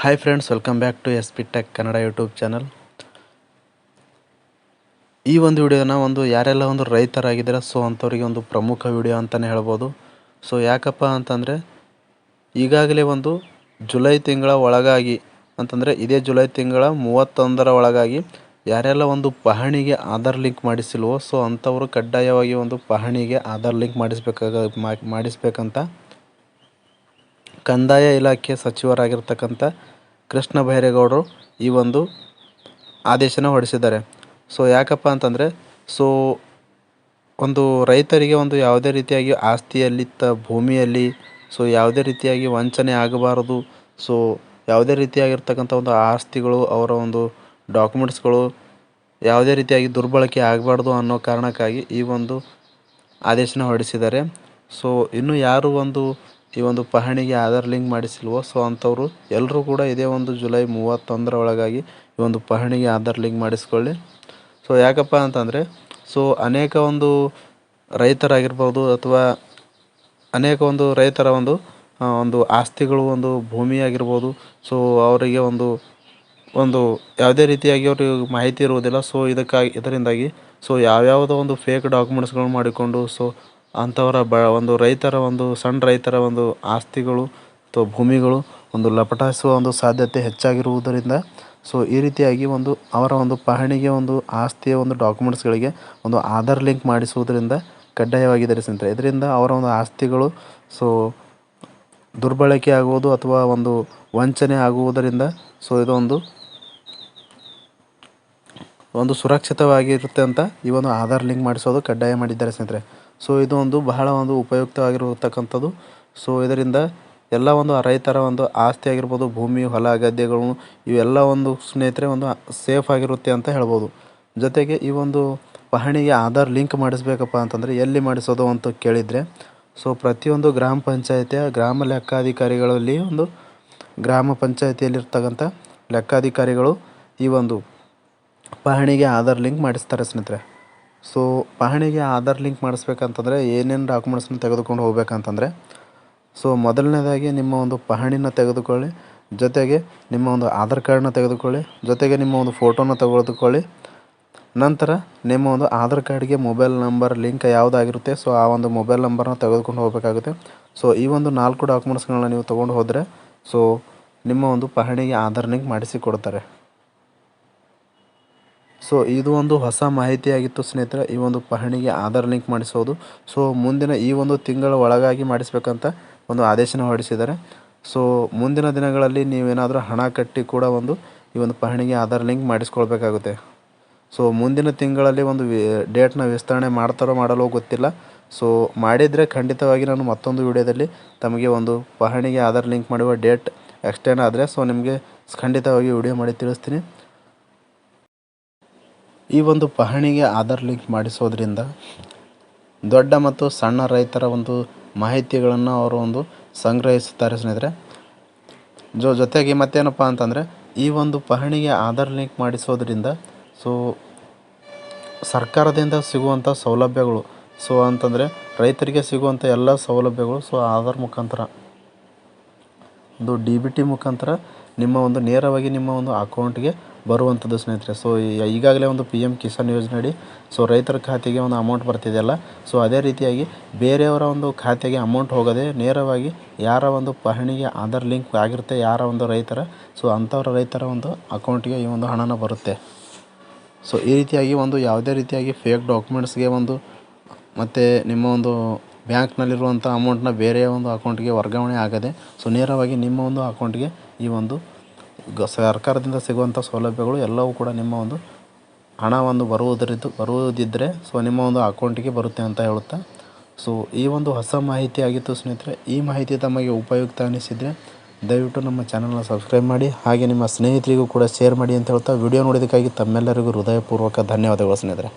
Hi friends welcome back to S P tech Kannada YouTube channel ಈ ಒಂದು ವಿಡಿಯೋನ ಒಂದು ಯಾರೆಲ್ಲ ಒಂದು ರೈತರಾಗಿದ್ದಾರೆ ಸೊ ಅಂಥವ್ರಿಗೆ ಒಂದು ಪ್ರಮುಖ ವಿಡಿಯೋ ಅಂತಲೇ ಹೇಳ್ಬೋದು. ಸೊ ಯಾಕಪ್ಪ ಅಂತಂದರೆ, ಈಗಾಗಲೇ ಒಂದು ಜುಲೈ ತಿಂಗಳ ಒಳಗಾಗಿ, ಅಂತಂದರೆ ಇದೇ ಜುಲೈ ತಿಂಗಳ ಮೂವತ್ತೊಂದರ ಒಳಗಾಗಿ ಯಾರೆಲ್ಲ ಒಂದು ಪಹಣಿಗೆ ಆಧಾರ್ ಲಿಂಕ್ ಮಾಡಿಸಿಲ್ವೋ ಸೊ ಅಂಥವರು ಕಡ್ಡಾಯವಾಗಿ ಒಂದು ಪಹಣಿಗೆ ಆಧಾರ್ ಲಿಂಕ್ ಮಾಡಿಸ್ಬೇಕಾಗ ಮಾಡಿಸ್ಬೇಕಂತ ಕಂದಾಯ ಇಲಾಖೆ ಸಚಿವರಾಗಿರ್ತಕ್ಕಂಥ ಕೃಷ್ಣ ಬೈರೇಗೌಡರು ಈ ಒಂದು ಆದೇಶನ ಹೊರಡಿಸಿದ್ದಾರೆ. ಸೊ ಯಾಕಪ್ಪ ಅಂತಂದರೆ ಸೊ ಒಂದು ರೈತರಿಗೆ ಒಂದು ಯಾವುದೇ ರೀತಿಯಾಗಿ ಆಸ್ತಿಯಲ್ಲಿ ತ ಭೂಮಿಯಲ್ಲಿ ಸೊ ಯಾವುದೇ ರೀತಿಯಾಗಿ ವಂಚನೆ ಆಗಬಾರದು ಸೊ ಯಾವುದೇ ರೀತಿಯಾಗಿರ್ತಕ್ಕಂಥ ಒಂದು ಆಸ್ತಿಗಳು, ಅವರ ಒಂದು ಡಾಕ್ಯುಮೆಂಟ್ಸ್ಗಳು ಯಾವುದೇ ರೀತಿಯಾಗಿ ದುರ್ಬಳಕೆ ಆಗಬಾರ್ದು ಅನ್ನೋ ಕಾರಣಕ್ಕಾಗಿ ಈ ಒಂದು ಆದೇಶನ ಹೊರಡಿಸಿದ್ದಾರೆ. ಸೊ ಇನ್ನು ಯಾರು ಒಂದು ಈ ಒಂದು ಪಹಣಿಗೆ ಆಧಾರ್ ಲಿಂಕ್ ಮಾಡಿಸಿಲ್ವೋ? ಸೊ ಅಂಥವ್ರು ಎಲ್ಲರೂ ಕೂಡ ಇದೇ ಒಂದು ಜುಲೈ ಮೂವತ್ತೊಂದರ ಒಳಗಾಗಿ ಈ ಒಂದು ಪಹಣಿಗೆ ಆಧಾರ್ ಲಿಂಕ್ ಮಾಡಿಸ್ಕೊಳ್ಳಿ. ಸೊ ಯಾಕಪ್ಪ ಅಂತಂದರೆ ಸೊ ಅನೇಕ ಒಂದು ರೈತರಾಗಿರ್ಬೋದು ಅಥವಾ ಅನೇಕ ಒಂದು ರೈತರ ಒಂದು ಒಂದು ಆಸ್ತಿಗಳು ಒಂದು ಭೂಮಿ ಆಗಿರ್ಬೋದು ಸೊ ಅವರಿಗೆ ಒಂದು ಒಂದು ಯಾವುದೇ ರೀತಿಯಾಗಿ ಅವ್ರಿಗೆ ಮಾಹಿತಿ ಇರುವುದಿಲ್ಲ. ಸೊ ಇದಕ್ಕಾಗಿ, ಇದರಿಂದಾಗಿ ಸೊ ಯಾವ್ಯಾವುದೋ ಒಂದು ಫೇಕ್ ಡಾಕ್ಯುಮೆಂಟ್ಸ್ಗಳನ್ನ ಮಾಡಿಕೊಂಡು ಸೊ ಅಂಥವರ ಬ, ಒಂದು ರೈತರ ಒಂದು, ಸಣ್ಣ ರೈತರ ಒಂದು ಆಸ್ತಿಗಳು, ಅಥವಾ ಭೂಮಿಗಳು ಒಂದು ಲಪಟಾಯಿಸುವ ಒಂದು ಸಾಧ್ಯತೆ ಹೆಚ್ಚಾಗಿರುವುದರಿಂದ, ಸೊ ಈ ರೀತಿಯಾಗಿ ಒಂದು ಅವರ ಒಂದು ಪಹಣಿಗೆ ಒಂದು ಆಸ್ತಿಯ ಒಂದು ಡಾಕ್ಯುಮೆಂಟ್ಸ್ಗಳಿಗೆ ಒಂದು ಆಧಾರ್ ಲಿಂಕ್ ಮಾಡಿಸುವುದರಿಂದ ಕಡ್ಡಾಯವಾಗಿ ಸ್ನೇಹಿತರೆ. ಇದರಿಂದ ಅವರ ಒಂದು ಆಸ್ತಿಗಳು, ಸೊ ದುರ್ಬಳಕೆ ಆಗುವುದು ಅಥವಾ ಒಂದು ವಂಚನೆ ಆಗುವುದರಿಂದ, ಸೊ ಇದೊಂದು, ಒಂದು ಸುರಕ್ಷಿತವಾಗಿರುತ್ತೆ ಅಂತ ಈ ಒಂದು ಆಧಾರ್ ಲಿಂಕ್ ಮಾಡಿಸೋದು ಕಡ್ಡಾಯ ಮಾಡಿದ್ದಾರೆ ಸ್ನೇಹಿತರೆ. ಸೊ ಇದು ಒಂದು ಬಹಳ ಒಂದು ಉಪಯುಕ್ತವಾಗಿರತಕ್ಕಂಥದ್ದು. ಸೊ ಇದರಿಂದ ಎಲ್ಲ ಒಂದು ರೈತರ ಒಂದು ಆಸ್ತಿ ಆಗಿರ್ಬೋದು, ಭೂಮಿ, ಹೊಲ, ಗದ್ದೆಗಳು, ಇವೆಲ್ಲ ಒಂದು ಸ್ನೇಹಿತರೆ ಒಂದು ಸೇಫ್ ಆಗಿರುತ್ತೆ ಅಂತ ಹೇಳ್ಬೋದು. ಜೊತೆಗೆ ಈ ಒಂದು ಪಹಣಿಗೆ ಆಧಾರ್ ಲಿಂಕ್ ಮಾಡಿಸ್ಬೇಕಪ್ಪ ಅಂತಂದರೆ ಎಲ್ಲಿ ಮಾಡಿಸೋದು ಅಂತ ಕೇಳಿದರೆ ಸೊ ಪ್ರತಿಯೊಂದು ಗ್ರಾಮ ಪಂಚಾಯತಿಯ ಗ್ರಾಮ ಲೆಕ್ಕಾಧಿಕಾರಿಗಳಲ್ಲಿ ಒಂದು ಗ್ರಾಮ ಪಂಚಾಯತಿಯಲ್ಲಿರ್ತಕ್ಕಂಥ ಲೆಕ್ಕಾಧಿಕಾರಿಗಳು ಈ ಒಂದು ಪಹಣಿಗೆ ಆಧಾರ್ ಲಿಂಕ್ ಮಾಡಿಸ್ತಾರೆ ಸ್ನೇಹಿತರೆ. ಸೊ ಪಹಣಿಗೆ ಆಧಾರ್ ಲಿಂಕ್ ಮಾಡಿಸ್ಬೇಕಂತಂದರೆ ಏನೇನು ಡಾಕ್ಯುಮೆಂಟ್ಸ್ನ ತೆಗೆದುಕೊಂಡು ಹೋಗ್ಬೇಕಂತಂದರೆ ಸೊ ಮೊದಲನೇದಾಗಿ ನಿಮ್ಮ ಒಂದು ಪಹಣಿನ ತೆಗೆದುಕೊಳ್ಳಿ, ಜೊತೆಗೆ ನಿಮ್ಮ ಒಂದು ಆಧಾರ್ ಕಾರ್ಡನ್ನ ತೆಗೆದುಕೊಳ್ಳಿ, ಜೊತೆಗೆ ನಿಮ್ಮ ಒಂದು ಫೋಟೋನ ತೆಗೆದುಕೊಳ್ಳಿ. ನಂತರ ನಿಮ್ಮ ಒಂದು ಆಧಾರ್ ಕಾರ್ಡ್ಗೆ ಮೊಬೈಲ್ ನಂಬರ್ ಲಿಂಕ್ ಯಾವುದಾಗಿರುತ್ತೆ ಸೊ ಆ ಒಂದು ಮೊಬೈಲ್ ನಂಬರ್ನ ತೆಗೆದುಕೊಂಡು ಹೋಗಬೇಕಾಗುತ್ತೆ. ಸೊ ಈ ಒಂದು ನಾಲ್ಕು ಡಾಕ್ಯುಮೆಂಟ್ಸ್ಗಳನ್ನ ನೀವು ತೊಗೊಂಡು ಹೋದರೆ ಸೊ ನಿಮ್ಮ ಒಂದು ಪಹಣಿಗೆ ಆಧಾರ್ ಲಿಂಕ್ ಮಾಡಿಸಿ ಕೊಡ್ತಾರೆ. ಸೊ ಇದು ಒಂದು ಹೊಸ ಮಾಹಿತಿಯಾಗಿತ್ತು ಸ್ನೇಹಿತರೆ. ಈ ಒಂದು ಪಹಣಿಗೆ ಆಧಾರ್ ಲಿಂಕ್ ಮಾಡಿಸೋದು. ಸೊ ಮುಂದಿನ ಈ ಒಂದು ತಿಂಗಳ ಒಳಗಾಗಿ ಮಾಡಿಸ್ಬೇಕಂತ ಒಂದು ಆದೇಶನ ಹೊರಡಿಸಿದ್ದಾರೆ. ಸೊ ಮುಂದಿನ ದಿನಗಳಲ್ಲಿ ನೀವೇನಾದರೂ ಹಣ ಕಟ್ಟಿ ಕೂಡ ಒಂದು ಈ ಒಂದು ಪಹಣಿಗೆ ಆಧಾರ್ ಲಿಂಕ್ ಮಾಡಿಸ್ಕೊಳ್ಬೇಕಾಗುತ್ತೆ. ಸೊ ಮುಂದಿನ ತಿಂಗಳಲ್ಲಿ ಒಂದು ಡೇಟ್ನ ವಿಸ್ತರಣೆ ಮಾಡ್ತಾರೋ ಮಾಡಲೋ ಗೊತ್ತಿಲ್ಲ. ಸೊ ಮಾಡಿದರೆ ಖಂಡಿತವಾಗಿ ನಾನು ಮತ್ತೊಂದು ವಿಡಿಯೋದಲ್ಲಿ ತಮಗೆ ಒಂದು ಪಹಣಿಗೆ ಆಧಾರ್ ಲಿಂಕ್ ಮಾಡುವ ಡೇಟ್ ಎಕ್ಸ್ಟೆಂಡ್ ಆದರೆ, ಸೊ, ನಿಮಗೆ ಖಂಡಿತವಾಗಿ ವಿಡಿಯೋ ಮಾಡಿ ತಿಳಿಸ್ತೀನಿ. ಈ ಒಂದು ಪಹಣಿಗೆ ಆಧಾರ್ ಲಿಂಕ್ ಮಾಡಿಸೋದ್ರಿಂದ ದೊಡ್ಡ ಮತ್ತು ಸಣ್ಣ ರೈತರ ಒಂದು ಮಾಹಿತಿಗಳನ್ನು ಅವರು ಒಂದು ಸಂಗ್ರಹಿಸುತ್ತಾರೆ ಸ್ನೇಹಿತರೆ. ಜೊ, ಜೊತೆಗೆ ಮತ್ತೇನಪ್ಪ ಅಂತಂದರೆ ಈ ಒಂದು ಪಹಣಿಗೆ ಆಧಾರ್ ಲಿಂಕ್ ಮಾಡಿಸೋದ್ರಿಂದ ಸೊ ಸರ್ಕಾರದಿಂದ ಸಿಗುವಂಥ ಸೌಲಭ್ಯಗಳು, ಸೊ ಅಂತಂದರೆ ರೈತರಿಗೆ ಸಿಗುವಂಥ ಎಲ್ಲ ಸೌಲಭ್ಯಗಳು, ಸೊ ಆಧಾರ್ ಮುಖಾಂತರ, ಒಂದು ಡಿ ಬಿ ಟಿ ಮುಖಾಂತರ ನಿಮ್ಮ ಒಂದು ನೇರವಾಗಿ ನಿಮ್ಮ ಒಂದು ಅಕೌಂಟ್ಗೆ ಬರುವಂಥದ್ದು ಸ್ನೇಹಿತರೆ. ಸೊ ಈಗಾಗಲೇ ಒಂದು ಪಿ ಎಂ ಕಿಸಾನ್ ಯೋಜನೆ ಅಡಿ ಸೊ ರೈತರ ಖಾತೆಗೆ ಒಂದು ಅಮೌಂಟ್ ಬರ್ತಿದೆಯಲ್ಲ ಸೊ ಅದೇ ರೀತಿಯಾಗಿ ಬೇರೆಯವರ ಒಂದು ಖಾತೆಗೆ ಅಮೌಂಟ್ ಹೋಗದೆ ನೇರವಾಗಿ ಯಾರ ಒಂದು ಪಹಣಿಗೆ ಆಧಾರ್ ಲಿಂಕ್ ಆಗಿರುತ್ತೆ, ಯಾರ ಒಂದು ರೈತರ ಸೊ ಅಂಥವ್ರ ರೈತರ ಒಂದು ಅಕೌಂಟಿಗೆ ಈ ಒಂದು ಹಣನ ಬರುತ್ತೆ. ಸೊ ಈ ರೀತಿಯಾಗಿ ಒಂದು ಯಾವುದೇ ರೀತಿಯಾಗಿ ಫೇಕ್ ಡಾಕ್ಯುಮೆಂಟ್ಸ್ಗೆ ಒಂದು, ಮತ್ತು ನಿಮ್ಮ ಒಂದು ಬ್ಯಾಂಕ್ನಲ್ಲಿರುವಂಥ ಅಮೌಂಟ್ನ ಬೇರೆಯ ಒಂದು ಅಕೌಂಟ್ಗೆ ವರ್ಗಾವಣೆ ಆಗದೆ ಸೊ ನೇರವಾಗಿ ನಿಮ್ಮ ಒಂದು ಅಕೌಂಟ್ಗೆ ಈ ಒಂದು ಸರ್ಕಾರದಿಂದ ಸಿಗುವಂಥ ಸೌಲಭ್ಯಗಳು ಎಲ್ಲವೂ ಕೂಡ ನಿಮ್ಮ ಒಂದು ಹಣ ಒಂದು ಬರುವುದರಿದ್ದು ಬರುವುದಿದ್ದರೆ ಸೊ ನಿಮ್ಮ ಒಂದು ಅಕೌಂಟಿಗೆ ಬರುತ್ತೆ ಅಂತ ಹೇಳುತ್ತಾ ಸೊ ಈ ಒಂದು ಹೊಸ ಮಾಹಿತಿ ಆಗಿತ್ತು ಸ್ನೇಹಿತರೆ, ಈ ಮಾಹಿತಿ ತಮಗೆ ಉಪಯುಕ್ತ ಅನಿಸಿದರೆ ದಯವಿಟ್ಟು ನಮ್ಮ ಚಾನಲ್ನ ಸಬ್ಸ್ಕ್ರೈಬ್ ಮಾಡಿ, ಹಾಗೆ ನಿಮ್ಮ ಸ್ನೇಹಿತರಿಗೂ ಕೂಡ ಶೇರ್ ಮಾಡಿ ಅಂತ ಹೇಳ್ತಾ ವಿಡಿಯೋ ನೋಡೋದಕ್ಕಾಗಿ ತಮ್ಮೆಲ್ಲರಿಗೂ ಹೃದಯಪೂರ್ವಕ ಧನ್ಯವಾದಗಳು ಸ್ನೇಹಿತರೆ.